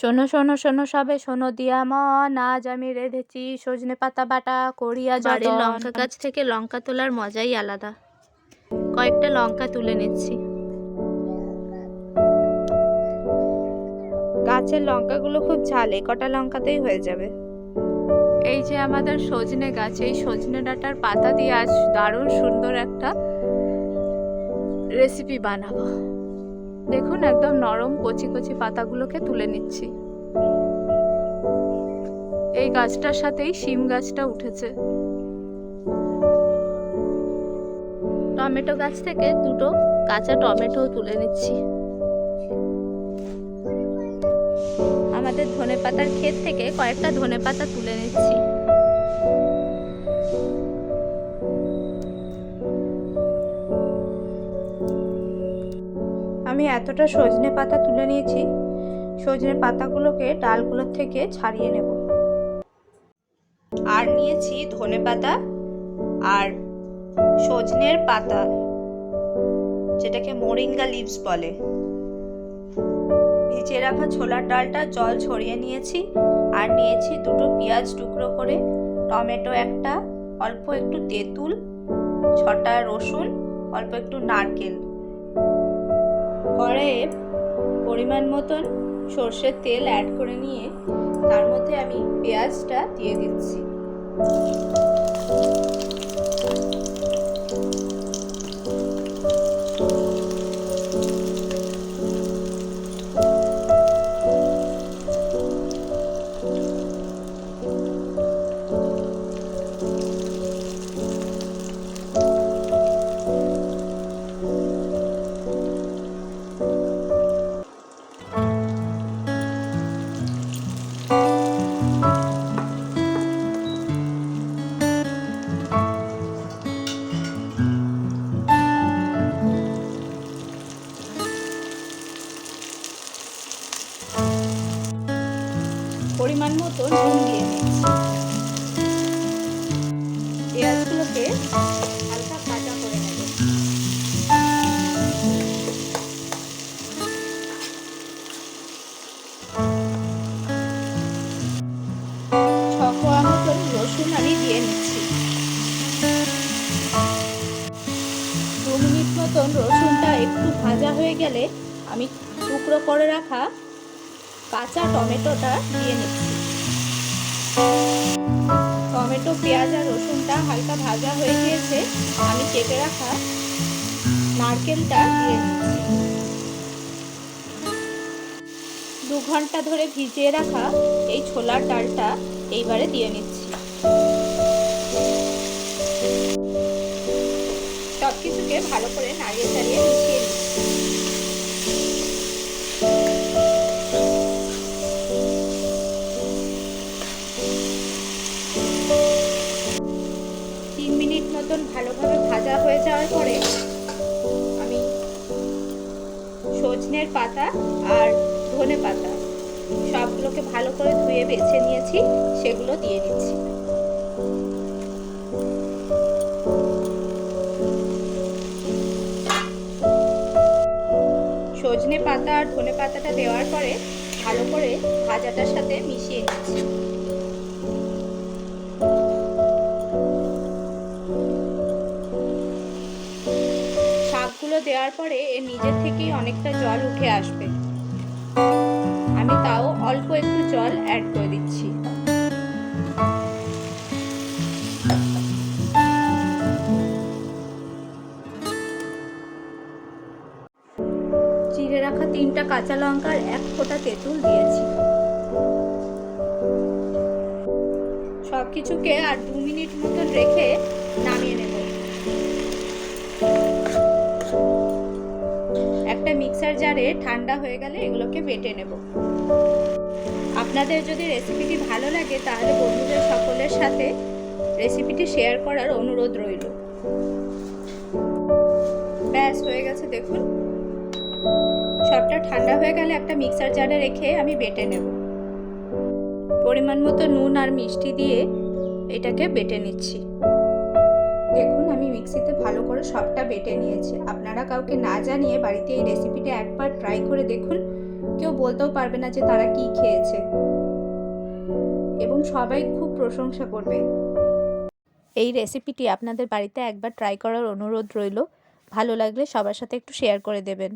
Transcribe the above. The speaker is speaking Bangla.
শোনো শোনো শোনো সবে শোনো দিয়া মন। আজ আমি রেঁধেছি সজনে পাতা বাটা করিয়া যতন। লঙ্কা গাছ থেকে লঙ্কা তোলার মজাই আলাদা। কয়েকটা লঙ্কা তুলে নিচ্ছি। গাছের লঙ্কাগুলো খুব ঝাল কটা লঙ্কাতেই হয়ে যাবে। এই যে আমাদের সজনে গাছ এই সজনে ডাঁটার পাতা দিয়ে আজ দারুণ সুন্দর একটা রেসিপি বানাবো। দেখুন, একদম নরম কচি কচি পাতাগুলোকে তুলে নিচ্ছি। এই গাছটার সাথেই শিম গাছটা উঠেছে। টমেটো গাছ থেকে দুটো কাঁচা টমেটো তুলে নিচ্ছি। আমাদের ধনেপাতার ক্ষেত থেকে কয়েকটা ধনেপাতা তুলে নিচ্ছি। এতটা সজনে পাতা তুলে নিয়েছি, সজনে পাতাগুলোকে ডালগুলোর থেকে ছাড়িয়ে নেব। আর নিয়েছি ধনে পাতা আর সজনের পাতা, যেটাকে মোরিঙ্গা লিভস বলে। ভিজিয়ে রাখা ছোলার ডালটা জল ছড়িয়ে নিয়েছি আর নিয়েছি দুটো পেঁয়াজ টুকরো করে, টমেটো একটা, অল্প একটু তেঁতুল, ছটা রসুন, অল্প একটু নারকেল। কড়াইয়ে পরিমাণ মতন সর্ষের তেল অ্যাড করে নিয়ে তার মধ্যে আমি পেঁয়াজটা দিয়ে দিচ্ছি। পরিমাণ মতো নুন দিয়ে পেঁয়াজগুলোকে হালকা ভাজা করে রসুন দিয়ে নিচ্ছি। দু মিনিট মতন রসুনটা একটু ভাজা হয়ে গেলে আমি টুকরো করে রাখা কাঁচা টমেটোটা দিয়ে নিচ্ছি। টমেটো, পেঁয়াজ আর রসুনটা হালকা ভাজা হয়ে গিয়েছে, আমি কেটে রাখা নারকেলটা দিয়ে নিচ্ছি। দু ঘণ্টা ধরে ভিজিয়ে রাখা এই ছোলার ডালটা এইবারে দিয়ে নিচ্ছি। সব কিছুকে ভালো করে নাড়িয়ে চাড়িয়ে মতন ভালোভাবে ভাজা হয়ে যাওয়ার পরে আমি সজনের পাতা আর ধনে পাতা সবগুলোকে ভালো করে ধুয়ে বেছে নিয়েছি, সেগুলো দিয়ে দিচ্ছি। সজনে পাতা আর ধনে পাতাটা দেওয়ার পরে ভালো করে ভাজাটার সাথে মিশিয়ে নিচ্ছি। শাকগুলো দেওয়ার পরে এর নিজের থেকেই অনেকটা জল উঠে আসবে। আমি তাও অল্প একটু জল অ্যাড করে দিচ্ছি। চিড়ে রাখা তিনটা কাঁচা লঙ্কার এক ফোঁটা তেঁতুল দিয়েছি। সব কিছুকে আর দু মিনিট মতন রেখে নামিয়ে নেব। একটা মিক্সার জারে ঠান্ডা হয়ে গেলে এগুলোকে বেটে নেব। আপনাদের যদি রেসিপিটি ভালো লাগে, তাহলে বন্ধুদের সকলের সাথে রেসিপিটি শেয়ার করার অনুরোধ রইল। ব্যাস, হয়ে গেছে, দেখুন। সবটা ঠান্ডা হয়ে গেলে একটা মিক্সার জারে রেখে আমি বেটে নেব। পরিমাণ মতো নুন আর মিষ্টি দিয়ে এটাকে বেটে নিচ্ছি। মিক্সিতে ভালো করে সবটা বেটে নিয়েছি। আপনারা কাউকে না জানিয়ে বাড়িতে এই রেসিপিটা একবার ট্রাই করে দেখুন। কেউ বলতেও পারবে না যে তারা কি খেয়েছে। এবং সবাই খুব প্রশংসা করবে। এই রেসিপিটি আপনাদের বাড়িতে একবার ট্রাই করার অনুরোধ রইল। ভালো লাগলে সবার সাথে একটু শেয়ার করে দেবেন।